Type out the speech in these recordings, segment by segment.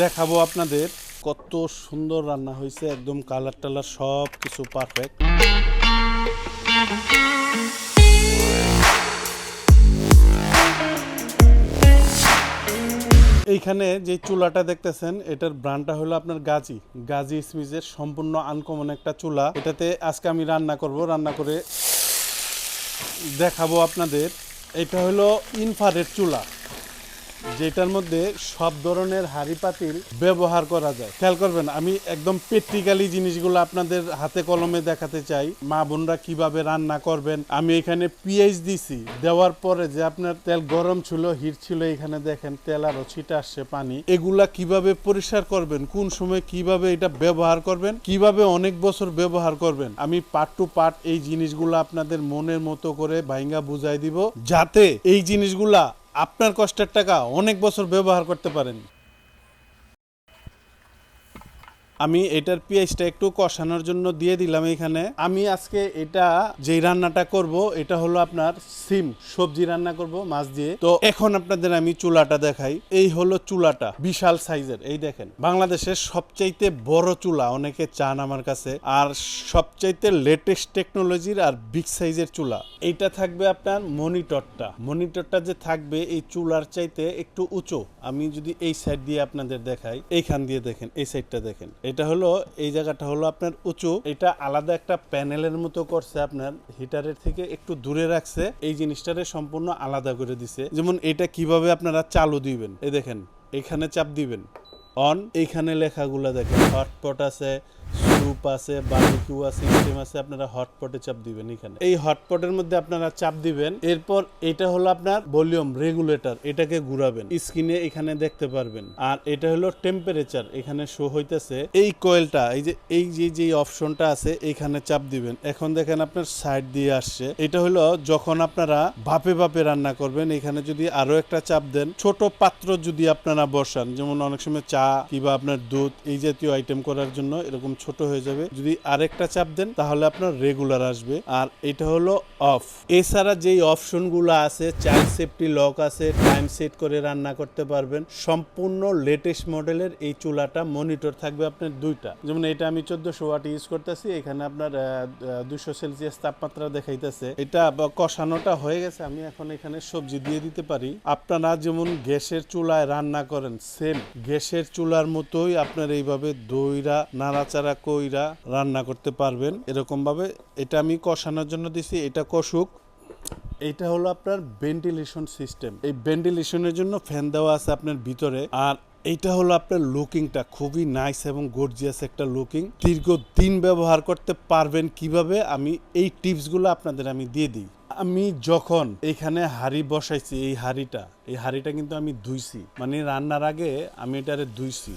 দেখাবো আপনাদের কত সুন্দর রান্না হয়েছে, একদম কালার টালার সব কিছু পারফেক্ট এইখানে যে চুলাটা দেখতেছেন, এটার ব্র্যান্ডটা হলো আপনার গাজী। গাজী স্মিজের সম্পূর্ণ আনকমন একটা চুলা। এটাতে আজকে আমি রান্না করব, রান্না করে দেখাবো আপনাদের। এটা হলো ইনফারেট চুলা। যেটার মধ্যে সব ধরনের হাঁড়ি পাতিল ব্যবহার করা যায়। খেয়াল করবেন, আমি একদম প্র্যাকটিক্যালি জিনিসগুলো আপনাদের হাতে কলমে দেখাতে চাই। মা বোনরা কীভাবে রান্না করবেন? আমি এখানে পিএইচ দিছি, দেওয়ার পরে যে আপনার তেল গরম ছিল, হিট ছিল, এখানে দেখেন তেল আরও ছিটা আসছে পানি। এগুলা কীভাবে পরিষ্কার করবেন? কোন সময় কীভাবে এটা ব্যবহার করবেন? কীভাবে অনেক বছর ব্যবহার করবেন? আমি পার্ট টু পার্ট এই জিনিসগুলো আপনাদের মনের মতো করে ভাইঙ্গা বুঝাই দিব, যাতে এই জিনিসগুলা আপনার কষ্টের টাকা অনেক বছর ব্যবহার করতে পারেন আমি এটার পেঁয়াজটা একটু কষানোর জন্য দিয়ে দিলাম এখানে। আমি আজকে এটা যেই রান্নাটা করব, এটা হলো আপনার সিম, সবজি রান্না করব মাছ দিয়ে। তো এখন আপনাদের আমি চুলাটা দেখাই। এই হলো চুলাটা, বিশাল সাইজের। এই দেখেন, বাংলাদেশের সবচাইতে বড় চুলা, অনেকে চান আমার কাছে। আর সবচাইতে লেটেস্ট টেকনোলজির আর বিগ সাইজের চুলা। এইটা থাকবে আপনার মনিটরটা মনিটরটা যে থাকবে এই চুলার চাইতে একটু উঁচু। আমি যদি এই সাইড দিয়ে আপনাদের দেখাই, এইখান দিয়ে দেখেন, এই সাইডটা দেখেন। এটা হলো, এই জায়গাটা হলো আপনার উঁচু। এটা আলাদা একটা প্যানেলের মতো করছে আপনার, হিটারের থেকে একটু দূরে রাখছে। এই জিনিসটারে সম্পূর্ণ আলাদা করে দিছে। যেমন এটা কীভাবে আপনারা চালু দিবেন, এই দেখেন, এখানে চাপ দিবেন। অন, এইখানে লেখাগুলো দেখেন, হটপট আছে স্যুপ আছে বারবিকিউ আছে সিস্টেম আছে, আপনারা হটপটে চাপ দিবেন এখানে। এই হটপটের মধ্যে আপনারা চাপ দিবেন, এরপর এটা হলো আপনার ভলিউম রেগুলেটর এটাকে ঘুরাবেন। স্ক্রিনে এখানে দেখতে পারবেন। আর এটা হলো টেম্পারেচার এখানে শো হইতেছে এই কয়েলটা এই যে এই যে যে অপশনটা আছে, এখানে চাপ দিবেন। এখন দেখেন আপনার সাইড দিয়ে আসছে। এটা হলো যখন আপনারা ভাপে ভাপে রান্না করবেন, এখানে যদি আরও একটা চাপ দেন, ছোট পাত্র যদি আপনারা বসান, যেমন অনেক সময় চা কিংবা আপনার দুধ, এই জাতীয় আইটেম করার জন্য এরকম ছোট হয়ে যাবে। যদি আরেকটা চাপ দেন, তাহলে আপনার রেগুলার আসবে। আর এটা হলো অফ এছাড়া যেই অপশনগুলো আছে চাইল্ড সেফটি লক আছে টাইম সেট করে রান্না করতে পারবেন, সম্পূর্ণ লেটেস্ট মডেলের এই চুলাটা মনিটর থাকবে আপনার দুইটা। যেমন এটা আমি চোদ্দশো ওয়াট ইউজ করতেছি, এখানে আপনার দুশো সেলসিয়াস তাপমাত্রা দেখাইতেছে। এটা কষানোটা হয়ে গেছে, আমি এখন এখানে সবজি দিয়ে দিতে পারি। আপনারা যেমন গ্যাসের চুলায় রান্না করেন সেম গ্যাসের চুলার মতোই আপনার এইভাবে দইরা, নাড়াচাড়া কইরা রান্না করতে পারবেন এরকম ভাবে এটা আমি কষানোর জন্য দিছি, এটা কষুক। এটা হলো আপনার ভেন্টিলেশন সিস্টেম। এই ভেন্টিলেশনের জন্য ফ্যান দেওয়া আছে আপনার ভিতরে। আর এইটা হলো আপনার লুকিংটা, খুবই নাইস এবং গর্জিয়াস একটা লুকিং। দীর্ঘদিন ব্যবহার করতে পারবেন কীভাবে, আমি এই টিপসগুলো আপনাদের আমি দিয়ে দিই। আমি যখন এখানে হাড়ি বসাইছি, এই হাড়িটা এই হাড়িটা কিন্তু আমি ধুইছি। মানে রান্নার আগে আমি এটারে ধুইছি।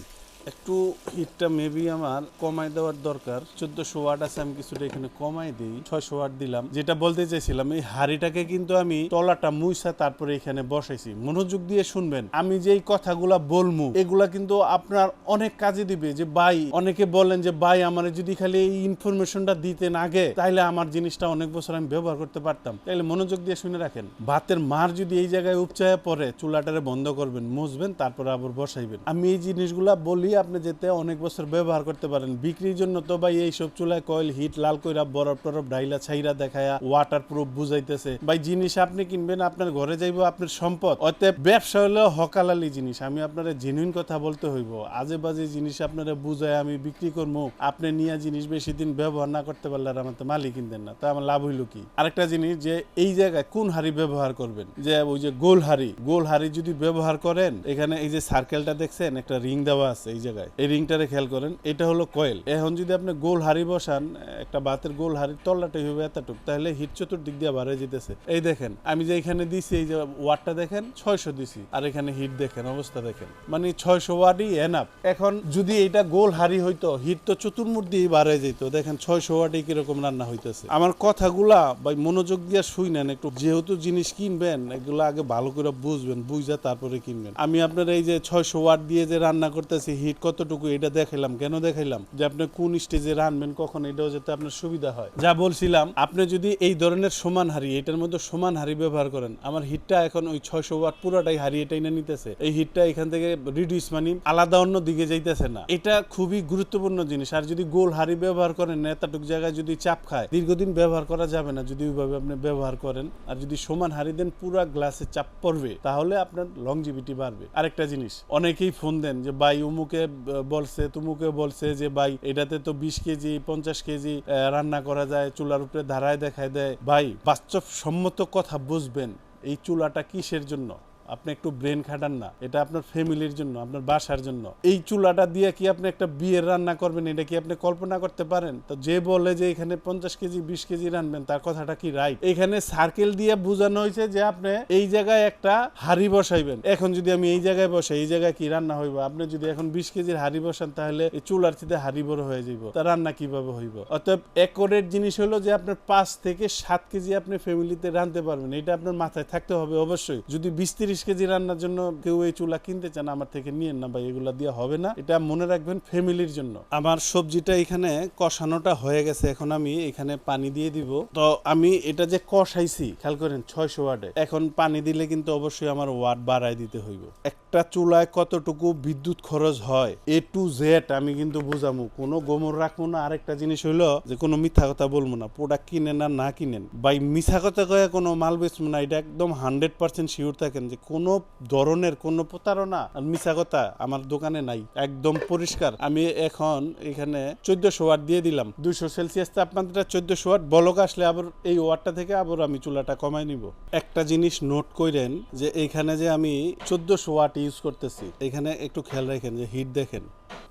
একটু হিটটা মেবি আমার কমাই দেওয়ার দরকার। চোদ্দশো ওয়াট আছে, আমি কিছুটা এখানে কমাই দিই। ছয়শো ওয়াট দিলাম। যেটা বলতে চাইছিলাম, এই হাড়িটাকে কিন্তু আমি তলাটা মুইসা তারপরে এখানে বসাইছি। মনোযোগ দিয়ে শুনবেন। আমি যেই কথাগুলা বলমু, এগুলা কিন্তু আপনার অনেক কাজে দিবে যে, ভাই, অনেকে বলেন যে, ভাই, আমার যদি খালি এই ইনফরমেশনটা দিতেন আগে, তাইলে আমার জিনিসটা অনেক বছর আমি ব্যবহার করতে পারতাম। তাইলে মনোযোগ দিয়ে শুনে রাখেন। ভাতের মার যদি এই জায়গায় উপচায় পরে চুলাটারে বন্ধ করবেন, মুছবেন, তারপরে আবার বসাইবেন। আমি এই জিনিসগুলা বলি আপনি যেতে অনেক বছর ব্যবহার করতে পারেন। বিক্রির জন্য তো ভাই এইসব চুলায় কয়েল, হিট, লাল কইরা বরফ টরফ ডাইলা ছাইরা দেখায়া ওয়াটার প্রুফ বুঝাইতেছে। ভাই জিনিস আপনি কিনবেন, আপনার ঘরে যাইবো, আপনার সম্পদ। অতএব ব্যবসা হলো হকালালি জিনিস, আমি আপনার জেনুইন কথা বলতে হইব। আজে বাজে জিনিস আপনারা বুঝায় আমি বিক্রি করব আপনি নিয়ে জিনিস বেশি দিন ব্যবহার না করতে পারলে আর আমার তো মালিক কিনতেন না, তা আমার লাভ হইল কি? আরেকটা জিনিস যে এই জায়গায় কোন হাড়ি ব্যবহার করবেন? যে ওই যে গোল হাড়ি গোল হাড়ি যদি ব্যবহার করেন, এখানে এই যে সার্কেলটা দেখছেন, একটা রিং দেওয়া আছে এই জায়গায়। এই রিংটারে খেয়াল করেন, এটা হলো কয়েল। এখন যদি আপনি গোল হাড়ি বসান, একটা বাতের গোল হাড়ির তল্লাটা হইবে এতটুক, তাহলে হিট চতুর্দিক দিয়ে বাড়ে যেতেছে এই দেখেন, আমি যে এখানে দিছি, এই যে ওয়াটটা দেখেন, ছয়শো দিছি। আর এখানে হিট দেখেন, অবস্থা দেখেন। মানে ছয়শো ওয়াটই এনাফ এখন যদি এটা গোল হাড়ি হইতো, হিট তো চতুর্মুখ দিয়ে বাড়ে যেত দেখেন, ছয়শো ওয়াটে কীরকম রান্না হইতেছে। আমার কথাগুলা বা মনোযোগ দিয়ে শুই নেন একটু। যেহেতু জিনিস কিনবেন, এগুলো আগে ভালো করে বুঝবেন বুঝা তারপরে কিনবেন। আমি আপনার এই যে ছয়শো ওয়াট দিয়ে যে রান্না করতেছি হিট কতটুকু এটা দেখাইলাম, কেন দেখাইলাম? যে আপনি কোন স্টেজে রানবেন, কখন এটাও যাতে আপনার সুবিধা হয়। যা বলছিলাম, আপনি যদি এই ধরনের সমান হারি, এটার মধ্যে সমান হারি ব্যবহার করেন, আমার হিটটা এখন ওই ছয়শো ওয়াট পুরোটাই হারি এটাই না নিতেছে। এই হিটটা এখান থেকে রিডিউস মানে আলাদা অন্য দিকে যাইতেছে না। এটা খুবই গুরুত্বপূর্ণ জিনিস। আর যদি গোল হারি ব্যবহার করেন এতটুক জায়গায় যদি চাপ খায়, দীর্ঘদিন ব্যবহার করা যাবে না যদি ওইভাবে আপনি ব্যবহার করেন। আর যদি সমান হারি দেন, পুরা গ্লাসে চাপ পড়বে, তাহলে আপনার লংজিভিটি বাড়বে। আরেকটা জিনিস, অনেকেই ফোন দেন যে বাই উমুকে ব- বলছে, তুমুকে বলছে যে, ভাই, এটাতে তো বিশ কেজি, পঞ্চাশ কেজি রান্না করা যায়, চুলার উপরে ধারায় দেখায় দেয়। ভাই, বাস্তবসম্মত কথা বুঝবেন, এই চুলাটা কিসের জন্য? আপনি একটু ব্রেন খাটান না। এটা আপনার ফ্যামিলির জন্য, আপনার বাসার জন্য। এই চুলাটা দিয়ে কি আপনি একটা বিয়ের রান্না করবেন, এটা কি আপনি কল্পনা করতে পারেন? তো যে বলে যে এখানে পঞ্চাশ কেজি, বিশ কেজি রানবেন, তার কথাটা কি রাইট এখানে সার্কেল দিয়ে বোঝানো হয়েছে যে আপনি এই জায়গায় একটা হাড়ি বসাইবেন। এখন যদি আমি এই জায়গায় বসাই এই জায়গায় কি রান্না হইব? আপনি যদি এখন বিশ কেজির হাড়ি বসান, তাহলে এই চুলার চিতে হাড়ি বড় হয়ে যাইব। তা রান্না কীভাবে হইব? অতএব একরের জিনিস হলো যে আপনার পাঁচ থেকে সাত কেজি আপনি ফ্যামিলিতে রানতে পারবেন। এটা আপনার মাথায় থাকতে হবে অবশ্যই। যদি বিশ তিরিশ কেজি রান্নার জন্য কেউ এই চুলা কিনতে চান, আমার থেকে নিয়েন না ভাই, এগুলা দিয়ে হবে না। এটা মনে রাখবেন ফ্যামিলির জন্য। আমার সবজিটা এখানে কষানোটা হয়ে গেছে, এখন আমি এখানে পানি দিয়ে দিব। তো আমি এটা যে কষাইছি, খেয়াল করেন, ছয়শো ওয়ার্ডে এখন পানি দিলে কিন্তু অবশ্যই আমার ওয়াট বাড়ায় দিতে হইব। একটা চুলায় কতটুকু বিদ্যুৎ খরচ হয়, এ টু জেড আমি কিন্তু বুঝামু। কোনো গোমর রাখব না। আরেকটা জিনিস হইল যে, কোনো মিথ্যা কথা বলব না। প্রোডাক্ট কিনেন আর না কিনেন। বাই মিথ্যা কথা কয়ে কোনো মাল বেচবো না। এটা একদম হান্ড্রেড পার্সেন্ট শিওর থাকেন যে কোনো ধরনের কোনো প্রতারণা মিথ্যা কথা আমার দোকানে নাই। একদম পরিষ্কার। আমি এখন এখানে চোদ্দশো ওয়াট দিয়ে দিলাম। দুইশো সেলসিয়াস তাপমাত্রা, চোদ্দশো ওয়াট। বলক আসলে আবার এই ওয়াটটা থেকে আবার আমি চুলাটা কমাই নিব। একটা জিনিস নোট করেন যে এইখানে যে আমি চোদ্দশো ওয়াট ইউজ করতেছি, এখানে একটু খেয়াল রাখেন যে হিট দেখেন।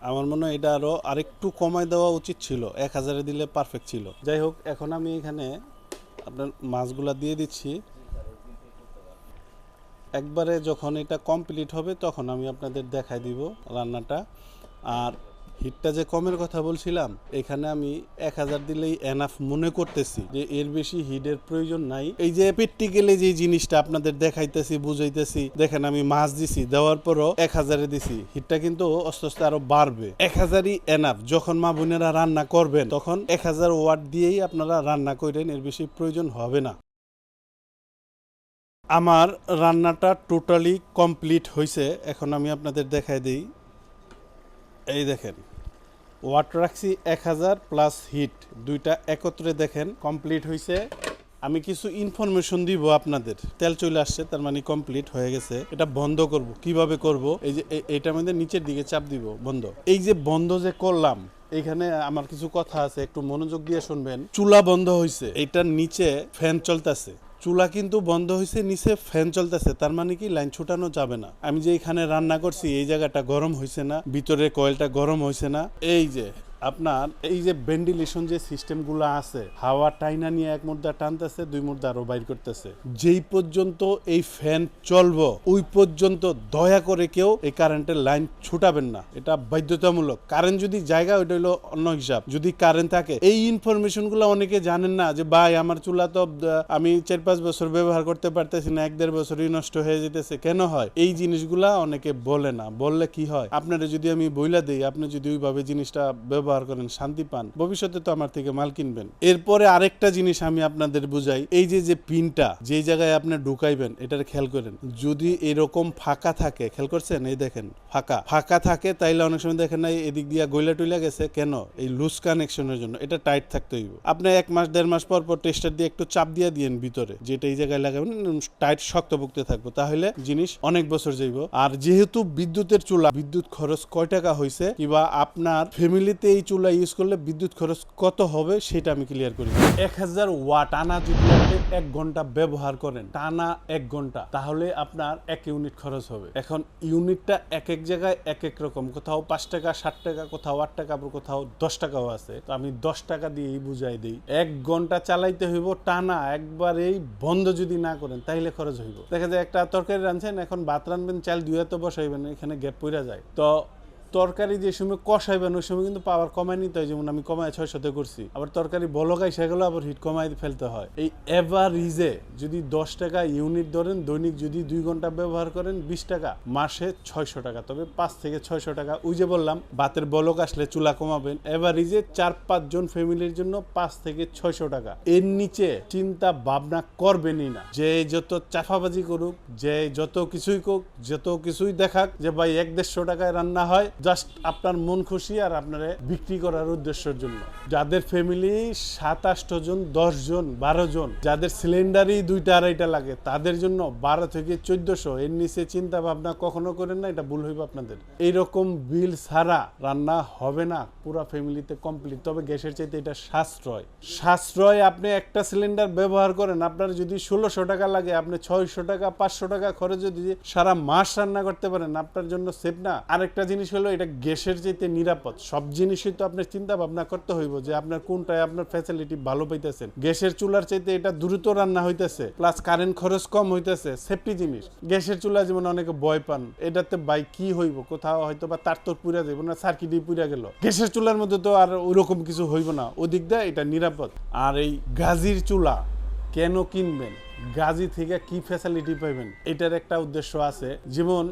আমার মনে হয় এটা আরও আরেকটু কমাই দেওয়া উচিত ছিল। এক হাজারে দিলে পারফেক্ট ছিল। যাই হোক, এখন আমি এখানে আপনার মাছগুলা দিয়ে দিচ্ছি। একবারে যখন এটা কমপ্লিট হবে, তখন আমি আপনাদের দেখাই দিব রান্নাটা। আর হিটটা যে কমের কথা বলছিলাম, এখানে আমি এক হাজার দিলেই এনাফ মনে করতেছি যে এর বেশি হিটের প্রয়োজন নাই। এই যে প্র্যাকটিক্যালি যে জিনিসটা আপনাদের দেখাইতেছি, বুঝাইতেছি, দেখেন আমি মাছ দিছি, দেওয়ার পরও এক হাজারে দিছি। হিটটা কিন্তু আস্তে আস্তে আরও বাড়বে। এক হাজারই এনাফ যখন মা বোনেরা রান্না করবেন, তখন এক হাজার ওয়াট দিয়েই আপনারা রান্না করেন, এর বেশি প্রয়োজন হবে না। আমার রান্নাটা টোটালি কমপ্লিট হয়েছে এখন আমি আপনাদের দেখাই দিই। এই দেখেন ওয়াটার রাখছি এক হাজার প্লাস হিট দুইটা একত্রে দেখেন কমপ্লিট হয়েছে আমি কিছু ইনফরমেশন দিব আপনাদের। তেল চলে আসছে, তার মানে কমপ্লিট হয়ে গেছে। এটা বন্ধ করব। কীভাবে করব? এই যে এ- এইটা আমাদের নিচের দিকে চাপ দিব, বন্ধ। এই যে বন্ধ যে করলাম, এখানে আমার কিছু কথা আছে, একটু মনোযোগ দিয়ে শুনবেন। চুলা বন্ধ হয়েছে এটার নিচে ফ্যান চলতেছে। চুলা কিন্তু বন্ধ হয়েছে নিচে ফ্যান চলতেছে, তার মানে কি লাইন ছুটানো যাবে না। আমি যে এখানে রান্না করছি, এই জায়গাটা গরম হয়েছে না, ভিতরে কয়েলটা গরম হয়েছে না। এই যে আপনার এই যে ভেন্টিলেশন যে সিস্টেমগুলো আছে, হাওয়া টাইনা নিয়ে এক মুদ্রা টানতেছে, দুই মুদ্রা আরও বাইর করতেছে। যেই পর্যন্ত এই ফ্যান চলবো, ওই পর্যন্ত দয়া করে কেউ এই কারেন্টের লাইন ছুটাবেন না। এটা বাধ্যতামূলক। কারেন্ট যদি জায়গা, ওইটা হলো অন্য হিসাব। যদি কারেন্ট থাকে, এই ইনফরমেশনগুলো অনেকে জানেন না যে, ভাই, আমার চুলা তো আমি চার পাঁচ বছর ব্যবহার করতে পারতেছি না, এক দেড় বছরই নষ্ট হয়ে যেতেছে। কেন হয়? এই জিনিসগুলা অনেকে বলে না। বললে কি হয়? আপনারা যদি আমি বইলা দিই, আপনি যদি ওইভাবে জিনিসটা ব্যবহার করেন, শান্তি পান, ভবিষ্যতে তো আমার থেকে মাল কিনবেন। এরপরে আরেকটা জিনিস আমি আপনাদের বুঝাই, এই যে যে পিনটা, যে জায়গায় আপনি ঢুকাইবেন, এটার খেয়াল করেন। যদি এরকম ফাঁকা থাকে, খেয়াল করছেন? এই দেখেন, ফাঁকা। ফাঁকা থাকে, তাইলে অনেক সময় দেখেন না, এদিক দিয়া গইলা টইলা গেছে, কেন? এই লুজ কানেকশনের জন্য, এটা টাইট থাকতে হইব। আপনি এক মাস, দেড় মাস পর পর টেস্টার দিয়ে একটু চাপ দিয়ে দিয়েন ভিতরে, যেটা এই জায়গায় লাগাবেন টাইট শক্তপোক্ত থাকব, তাহলে জিনিস অনেক বছর যাইব। আর যেহেতু বিদ্যুতের চুলা, বিদ্যুৎ খরচ কয় টাকা হয়েছে কিংবা আপনার ফ্যামিলিতে এই চুলা ইউজ করলে বিদ্যুৎ খরচ কত হবে সেটা আমি ক্লিয়ার করি। এক হাজার ওয়াট টানা যদি আপনি এক ঘণ্টা ব্যবহার করেন, টানা এক ঘণ্টা, তাহলে আপনার এক ইউনিট খরচ হবে। এখন ইউনিটটা এক এক জায়গায় এক এক রকম, কোথাও পাঁচ টাকা, ষাট টাকা, কোথাও আট টাকা, আবার কোথাও দশ টাকাও আছে। তো আমি দশ টাকা দিয়েই বুঝাই দিই, এক ঘণ্টা চালাইতে হইব, টানা একবারেই বন্ধ যদি না করেন, তাইলে খরচ হইব। দেখা যায় একটা তরকারি রাঁধছেন, এখন ভাত রানবেন চাল দুই তো বসাইবেন, এখানে গ্যাপ পইরা যায়। তো তরকারি যে সময় কষাইবেন, ওই সময় কিন্তু পাওয়ার কমায় নিতে হয়, যেমন আমি কমায় ছয় শতে করছি। আবার তরকারি বলকাই সেগুলো আবার হিট কমায় ফেলতে হয়। এই এভারিজে যদি দশ টাকা ইউনিট ধরেন, দৈনিক যদি দুই ঘণ্টা ব্যবহার করেন, বিশ টাকা, মাসে ছয়শো টাকা। তবে পাঁচ থেকে ছয়শো টাকা, ওই যে বললাম বাতের বলক আসলে চুলা কমাবেন। এভারিজে চার পাঁচজন ফ্যামিলির জন্য পাঁচ থেকে ছয়শো টাকা। এর নিচে চিন্তা ভাবনা করবেনই না। যে যত চাফাবাজি করুক, যে যত কিছুই করুক, যত কিছুই দেখাক যে ভাই এক দেড়শো টাকায় রান্না হয় জাস্ট আপনার মন খুশি আর আপনারে বিক্রি করার উদ্দেশ্যের জন্য। যাদের ফ্যামিলি সাত আষ্ট জন, দশ জন, বারো জন, যাদের সিলিন্ডারই দুইটা, আড়াইটা লাগে, তাদের জন্য বারো থেকে চোদ্দশো, এর নিচে চিন্তা ভাবনা কখনো করেন না, এটা ভুল হইবে আপনাদের। এইরকম বিল ছাড়া রান্না হবে না, পুরো ফ্যামিলিতে কমপ্লিট তবে গ্যাসের চাইতে এটা সাশ্রয়। সাশ্রয় আপনি একটা সিলিন্ডার ব্যবহার করেন, আপনার যদি ষোলোশো টাকা লাগে, আপনি ছয়শো টাকা, পাঁচশো টাকা খরচ যদি সারা মাস রান্না করতে পারেন, আপনার জন্য সেফ না। আরেকটা জিনিস হলো এটা গ্যাসের চাইতে নিরাপদ। সব জিনিসই তো আপনার চিন্তা ভাবনা করতে হইব যে আপনার কোনটায় আপনার ফ্যাসিলিটি ভালো পাইতেছেন। গ্যাসের চুলার চাইতে এটা দ্রুত রান্না হইতেছে প্লাস কারেন্ট খরচ কম হইতেছে সেফটি জিনিস। গ্যাসের চুলা যেমন অনেকে ভয় পান, এটাতে বাই কি হইব? কোথাও হয়তো বা তার তোর পুরা যাইব না সার্কিটই পুরা গেল। গ্যাসের চুলার মধ্যে তো আর ওইরকম কিছু হইব না। ওদিক দিয়ে এটা নিরাপদ। আর এই গাজির চুলা কেন কিনবেন? গাজি থেকে কি ফ্যাসিলিটি পাইবেন? এটার একটা উদ্দেশ্য আছে। যেমন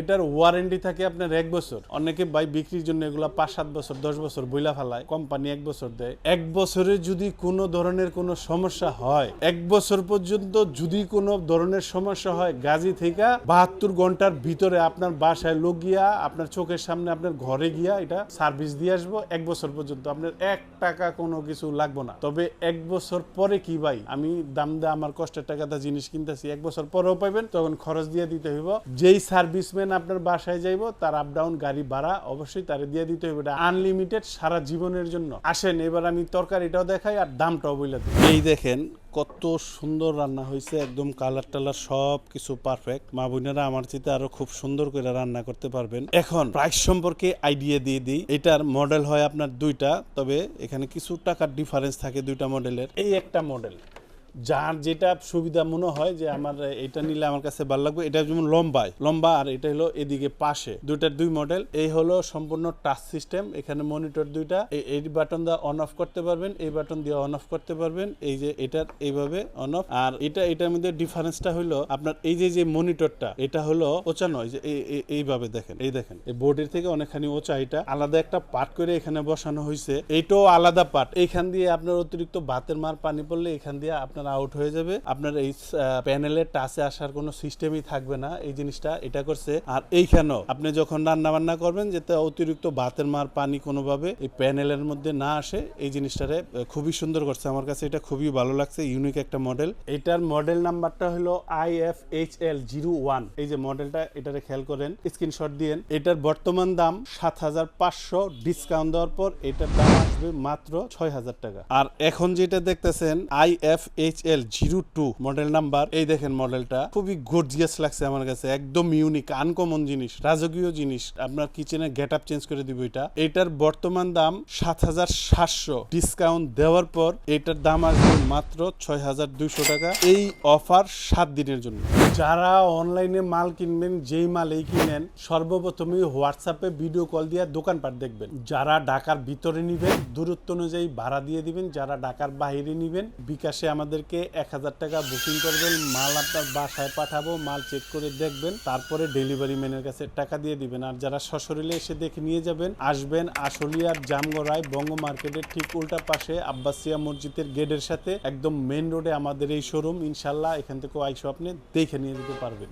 এটার ওয়ারেন্টি থাকে আপনার এক বছর। অনেকে বাই বিক্রির জন্য এগুলা পাঁচ, সাত বছর, দশ বছর বইলা ফেলায়। কোম্পানি এক বছর দেয়। এক বছরে যদি কোনো ধরনের কোনো সমস্যা হয়, এক বছর পর্যন্ত যদি কোনো ধরনের সমস্যা হয়, গাজী থেকে বাহাত্তর ঘণ্টার ভিতরে আপনার বাসায় লোক গিয়া, আপনার চোখের সামনে আপনার ঘরে গিয়া এটা সার্ভিস দিয়ে আসব, এক বছর পর্যন্ত আপনার এক টাকা কোনো কিছু লাগবো না। তবে এক বছর পরে কি ভাই? আমি দাম দিয়ে আমার কষ্টের টাকাটা জিনিস কিনতেছি, এক বছর পরেও পাইবেন, তখন খরচ দিয়ে দিতে হইব। যেই সার্ভিসম্যান আপনার বাসায় যাইব, তার আপ ডাউন গাড়ি ভাড়া অবশ্যই তারে দিয়ে দিতে হবে এটা আনলিমিটেড সারা জীবনের জন্য। আসেন, এবার আমি তরকারিটাও দেখাই আর দামটাও বলে দিই। এই দেখেন, কত সুন্দর রান্না হয়েছে একদম কালার টালার সব কিছু পারফেক্ট মা বোনেরা আমার চিতে আরও খুব সুন্দর করে রান্না করতে পারবেন। এখন প্রাইস সম্পর্কে আইডিয়া দিয়ে দিই। এটার মডেল হয় আপনার দুইটা, তবে এখানে কিছু টাকার ডিফারেন্স থাকে দুইটা মডেলের এই একটা মডেল যার যেটা সুবিধা মনে হয় যে আমার, এটা নিলে আমার কাছে ভালো লাগবে, এটা যেমন লম্বায় লম্বা আর এটা হলো এদিকে পাশে, দুইটার দুই মডেল এই হলো সম্পূর্ণ টাচ সিস্টেম এখানে মনিটর দুইটা। এই- বাটন দিয়ে অন অফ করতে পারবেন, এই বাটন দিয়ে অন অফ করতে পারবেন, এই যে এটার এইভাবে অন অফ আর এটা, এটার মধ্যে ডিফারেন্সটা হলো আপনার এই যে যে মনিটরটা এটা হলো ওচা নয়, যে এই- এই- এইভাবে দেখেন, এই দেখেন। এই বোর্ডের থেকে অনেকখানি ওচা এটা। আলাদা একটা পার্ট করে এখানে বসানো হয়েছে এইটাও আলাদা পার্ট এইখান দিয়ে আপনার অতিরিক্ত ভাতের মার পানি পড়লে এখান দিয়ে আপনার আউট হয়ে যাবে। আপনার এই প্যানেলের টাচে আসার কোনো সিস্টেমই থাকবে না। এই জিনিসটা এটা করছে। আর এইখানেও আপনি যখন রান্না বান্না করবেন, যাতে অতিরিক্ত বাতের মার, পানি কোনোভাবে এই প্যানেলের মধ্যে না আসে, এই জিনিসটারে খুবই সুন্দর করছে। আমার কাছে এটা খুবই ভালো লাগছে। ইউনিক একটা মডেল এটার মডেল নাম্বারটা হলো I F H L zero one এই যে মডেলটা এটারে খেয়াল করেন। স্ক্রিনশট দিয়েন। এটার বর্তমান দাম সাত হাজার পাঁচশো। ডিসকাউন্ট দেওয়ার পর এটার দাম আসবে মাত্র ছয় হাজার টাকা। আর এখন যেটা দেখতেছেন I F L zero two model number এই দেখেন মডেলটা খুবই গর্জিয়াস লাগছে আমার কাছে। একদম ইউনিক আনকমন জিনিস, রাজকীয় জিনিস। আপনার কিচেনের গেট আপ চেঞ্জ করে দিব এটা। এটার বর্তমান দাম সাত হাজার সাতশো। ডিসকাউন্ট দেওয়ার পর এটার দাম আসবে মাত্র ছয় হাজার দুইশো টাকা। এই অফার সাত দিনের জন্য। যারা অনলাইনে মাল কিনবেন, যেই মাল এই কিনেন সর্বপ্রথমে হোয়াটসঅ্যাপে ভিডিও কল দিয়ে দোকানপাট দেখবেন। যারা ঢাকার ভিতরে নিবেন, দূরত্ব অনুযায়ী ভাড়া দিয়ে দিবেন। যারা ঢাকার বাইরে নিবেন, বিকাশে আমাদেরকে এক হাজার টাকা বুকিং করবেন, মাল আপনার বাসায় পাঠাবো, মাল চেক করে দেখবেন, তারপরে ডেলিভারি ম্যানের কাছে টাকা দিয়ে দিবেন। আর যারা সশরীরে এসে দেখে নিয়ে যাবেন, আসবেন আশুলিয়ার জামগড়ায় বঙ্গ মার্কেটের ঠিক উল্টা পাশে আব্বাসিয়া মসজিদের গেটের সাথে, একদম মেন রোডে আমাদের এই শোরুম ইনশাল্লাহ এখান থেকে আইসো, আপনি দেখে নিয়ে যেতে পারবেন।